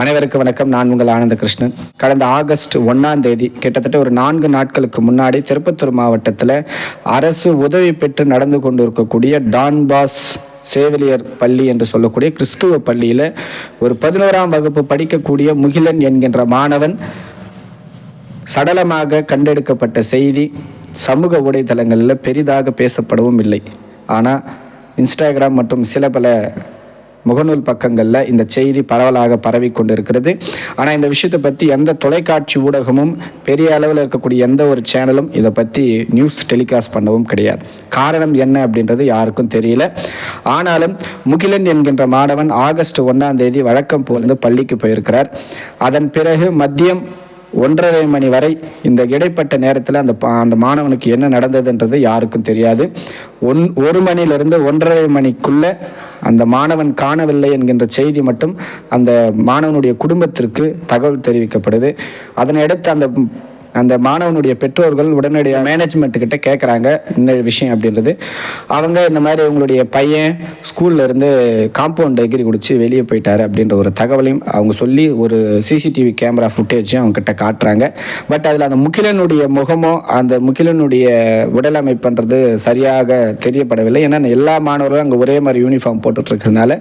அனைவருக்கு வணக்கம். நான் உங்கள் ஆனந்த கிருஷ்ணன் கடந்த ஆகஸ்ட் ஒன்றாம் தேதி கிட்டத்தட்ட ஒரு நான்கு நாட்களுக்கு முன்னாடி திருப்பத்தூர் மாவட்டத்தில் அரசு உதவி பெற்று நடந்து கொண்டு இருக்கக்கூடிய டான்பாஸ் சேவிலியர் பள்ளி என்று சொல்லக்கூடிய கிறிஸ்துவ பள்ளியில் ஒரு பதினோராம் வகுப்பு படிக்கக்கூடிய முகிலன் என்கின்ற மாணவன் சடலமாக கண்டெடுக்கப்பட்ட செய்தி சமூக ஊடகத்தளங்களில் பெரிதாக பேசப்படவும் இல்லை. ஆனால் இன்ஸ்டாகிராம் மற்றும் சில பல முகநூல் பக்கங்களில் இந்த செய்தி பரவலாக பரவி கொண்டிருக்கிறது ஆனால் இந்த விஷயத்தை பற்றி எந்த தொலைக்காட்சி ஊடகமும் பெரிய அளவில் இருக்கக்கூடிய எந்த ஒரு சேனலும் இதை பற்றி நியூஸ் டெலிகாஸ்ட் பண்ணவும் கிடையாது. காரணம் என்ன அப்படின்றது யாருக்கும் தெரியல. ஆனாலும் முகிலன் என்கின்ற மாணவன் ஆகஸ்ட் ஒன்றாம் தேதி வழக்கம் போல் பள்ளிக்கு போயிருக்கிறார். அதன் பிறகு மதியம் ஒன்றரை மணி வரை இந்த இடைப்பட்ட நேரத்தில் அந்த பா- அந்த மாணவனுக்கு என்ன நடந்ததுன்றது யாருக்கும் தெரியாது. ஒன் ஒரு மணிலிருந்து ஒன்றரை மணிக்குள்ள அந்த மாணவன் காணவில்லை என்கின்ற செய்தி மட்டும் அந்த மாணவனுடைய குடும்பத்திற்கு தகவல் தெரிவிக்கப்படுது. அதனை அடுத்து அந்த அந்த மாணவனுடைய பெற்றோர்கள் உடனடியாக மேனேஜ்மெண்ட் கிட்ட கேட்குறாங்க இந்த விஷயம் அப்படின்றது. அவங்க இந்த மாதிரி உங்களுடைய பையன் ஸ்கூல்ல இருந்து காம்பவுண்ட் எகிரி குடிச்சு வெளியே போயிட்டாரு அப்படின்ற ஒரு தகவலையும் அவங்க சொல்லி ஒரு சிசிடிவி கேமரா ஃபுட்டேஜும் அவங்க கிட்ட காட்டுறாங்க. பட் அதில் அந்த முகிலனுடைய முகமோ அந்த முகிலனுடைய உடல் அமைப்புன்றது சரியாக தெரியப்படவில்லை. ஏன்னா எல்லா மாணவர்களும் அங்கே ஒரே மாதிரி யூனிஃபார்ம் போட்டுட்டு இருக்கிறதுனால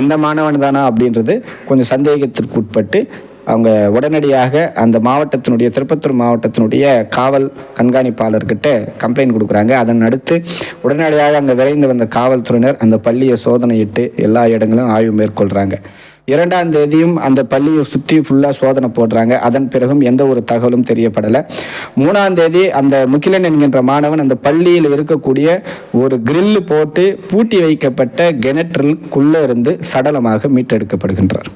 அந்த மாணவன் தானா அப்படின்றது கொஞ்சம் சந்தேகத்திற்கு உட்பட்டு அவங்க உடனடியாக அந்த மாவட்டத்தினுடைய திருப்பத்தூர் மாவட்டத்தினுடைய காவல் கண்காணிப்பாளர்கிட்ட கம்ப்ளைண்ட் கொடுக்குறாங்க. அதன் அடுத்து உடனடியாக அங்கே விரைந்து வந்த காவல்துறையினர் அந்த பள்ளியை சோதனையிட்டு எல்லா இடங்களும் ஆய்வு மேற்கொள்கிறாங்க இரண்டாம் தேதியும் அந்த பள்ளியை சுற்றி ஃபுல்லாக சோதனை போடுறாங்க. அதன் பிறகும் எந்த ஒரு தகவலும் தெரியப்படலை. மூணாம் தேதி அந்த முகிலன் என்கின்ற மாணவன் அந்த பள்ளியில் இருக்கக்கூடிய ஒரு கிரில் போட்டு பூட்டி வைக்கப்பட்ட கிணற்றுக்குள்ளே இருந்து சடலமாக மீட்டெடுக்கப்படுகின்றார்.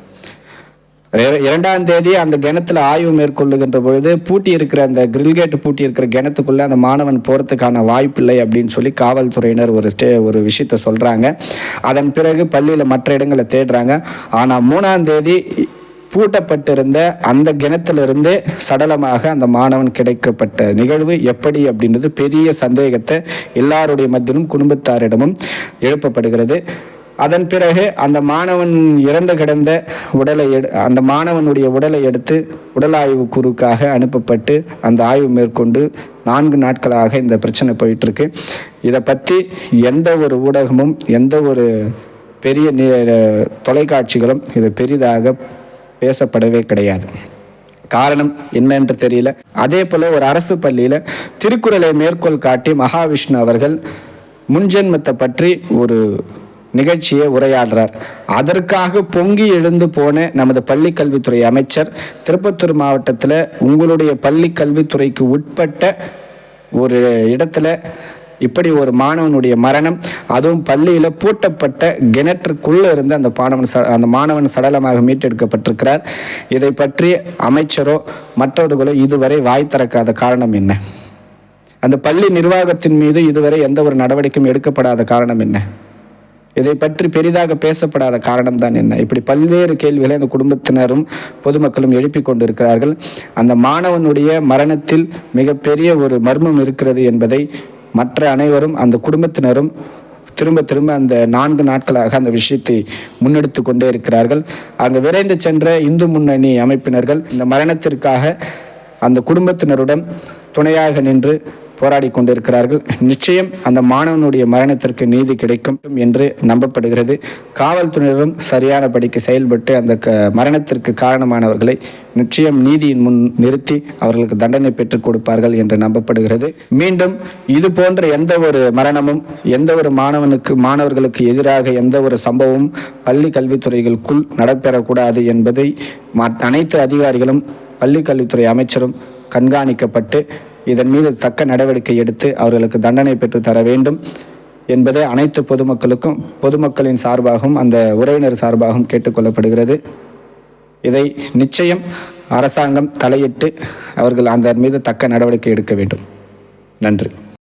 இரண்டாம் தேதி அந்த கிணத்துல ஆய்வு மேற்கொள்ளுகின்ற பொழுது பூட்டி இருக்கிற அந்த கிரில் கேட் பூட்டி இருக்கிற கிணத்துக்குள்ள அந்த மாணவன் போறதுக்கான வாய்ப்பில்லை அப்படின்னு சொல்லி காவல்துறையினர் ஒரு ஸ்டே ஒரு விஷயத்த சொல்றாங்க. அதன் பிறகு பள்ளியில மற்ற இடங்களை தேடுறாங்க. ஆனா மூணாம் தேதி பூட்டப்பட்டிருந்த அந்த கிணத்திலிருந்து சடலமாக அந்த மாணவன் கிடைக்கப்பட்ட நிகழ்வு எப்படி அப்படின்றது பெரிய சந்தேகத்தை எல்லாருடைய மத்தியிலும் குடும்பத்தாரிடமும் எழுப்பப்படுகிறது. அதன் பிறகு அந்த மாணவன் இறந்து கிடந்த உடலை எடு அந்த மாணவனுடைய உடலை எடுத்து உடல் ஆய்வு குறுக்காக அனுப்பப்பட்டு அந்த ஆய்வு மேற்கொண்டு நான்கு நாட்களாக இந்த பிரச்சனை போயிட்டுருக்கு. இதை பற்றி எந்த ஒரு ஊடகமும் எந்த ஒரு பெரிய தொலைக்காட்சிகளும் இது பெரிதாக பேசப்படவே கிடையாது. காரணம் என்னன்னு தெரியல. அதே போல் ஒரு அரசு பள்ளியில் திருக்குறளை மேற்கோள் காட்டி மகாவிஷ்ணு அவர்கள் முன்ஜென்மத்தை பற்றி ஒரு நிகழ்ச்சியை உரையாடுறார். அதற்காக பொங்கி எழுந்து போன நமது பள்ளி கல்வித்துறை அமைச்சர் திருப்பத்தூர் மாவட்டத்தில் உங்களுடைய பள்ளி கல்வித்துறைக்கு உட்பட்ட ஒரு இடத்துல இப்படி ஒரு மாணவனுடைய மரணம் அதுவும் பள்ளியில் பூட்டப்பட்ட கிணற்றுக்குள்ளே இருந்து அந்த மாணவன் ச அந்த மாணவன் சடலமாக மீட்டெடுக்கப்பட்டிருக்கிறார். இதை பற்றி அமைச்சரோ மற்றவர்களோ இதுவரை வாய் திறக்காத காரணம் என்ன? அந்த பள்ளி நிர்வாகத்தின் மீது இதுவரை எந்த ஒரு நடவடிக்கையும் எடுக்கப்படாத காரணம் என்ன? இதை பற்றி பெரிதாக பேசப்படாத காரணம் தான் என்ன? இப்படி பல்வேறு கேள்விகளை அந்த குடும்பத்தினரும் பொதுமக்களும் எழுப்பிக் கொண்டிருக்கிறார்கள். அந்த மாணவனுடைய மரணத்தில் மிகப்பெரிய ஒரு மர்மம் இருக்கிறது என்பதை மற்ற அனைவரும் அந்த குடும்பத்தினரும் திரும்ப திரும்ப அந்த நான்கு நாட்களாக அந்த விஷயத்தை முன்னெடுத்து கொண்டே இருக்கிறார்கள். அங்கு விரைந்து சென்ற இந்து முன்னணி அமைப்பினர்கள் இந்த மரணத்திற்காக அந்த குடும்பத்தினருடன் துணையாக நின்று போராடி கொண்டிருக்கிறார்கள். நிச்சயம் அந்த மாணவனுடைய மரணத்திற்கு நீதி கிடைக்கும் என்று நம்பப்படுகிறது. காவல்துறையினரும் சரியானபடிக்கு செயல்பட்டு அந்த க மரணத்திற்கு காரணமானவர்களை நிச்சயம் நீதியின் முன் நிறுத்தி அவர்களுக்கு தண்டனை பெற்றுக் கொடுப்பார்கள் என்று நம்பப்படுகிறது. மீண்டும் இது போன்ற எந்த ஒரு மரணமும் எந்த ஒரு மாணவனுக்கு மாணவர்களுக்கு எதிராக எந்த ஒரு சம்பவமும் பள்ளி கல்வித்துறைகளுக்குள் நடைபெறக்கூடாது என்பதை அனைத்து அதிகாரிகளும் பள்ளி கல்வித்துறை அமைச்சரும் கண்காணிக்கப்பட்டு இதன் மீது தக்க நடவடிக்கை எடுத்து அவர்களுக்கு தண்டனை பெற்று தர வேண்டும் என்பதை அனைத்து பொதுமக்களுக்கும் பொதுமக்களின் சார்பாகவும் அந்த உறவினர் சார்பாகவும் கேட்டுக்கொள்ளப்படுகிறது இதை நிச்சயம் அரசாங்கம் தலையிட்டு அவர்கள் அந்த மீது தக்க நடவடிக்கை எடுக்க வேண்டும். நன்றி.